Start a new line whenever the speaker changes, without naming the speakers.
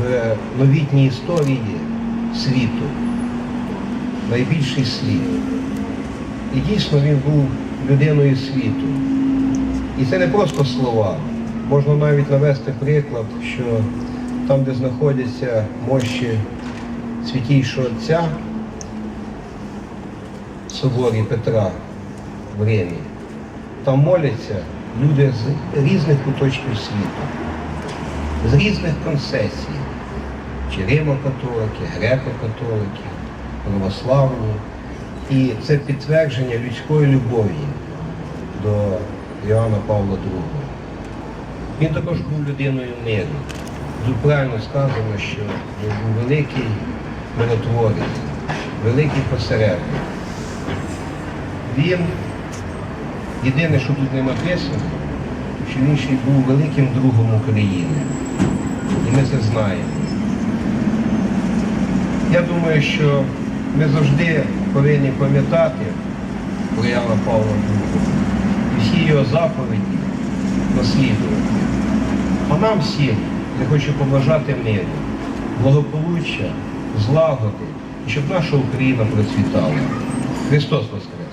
в новітній історії світу. Найбільший світ. І дійсно він був людиною світу. І це не просто слова. Можна навіть навести приклад, що там, де знаходяться мощі Святійшого Отця, в соборі Петра в Римі, там моляться люди з різних куточків світу, з різних концесій, чи римо-католики, греко-католики, православні. І це підтвердження людської любові до Іоанна Павла II. Він також був людиною миру. Тут правильно сказано, що він був великий миротворець, великий посередник. Він, єдине, що тут не написано, що він ще й був великим другом України. І ми це знаємо. Я думаю, що ми завжди повинні пам'ятати про Павла Духу, всі його заповіді наслідувати. А нам всім я хочу побажати миру, благополуччя, злагоди, щоб наша Україна процвітала. Христос Воскрес!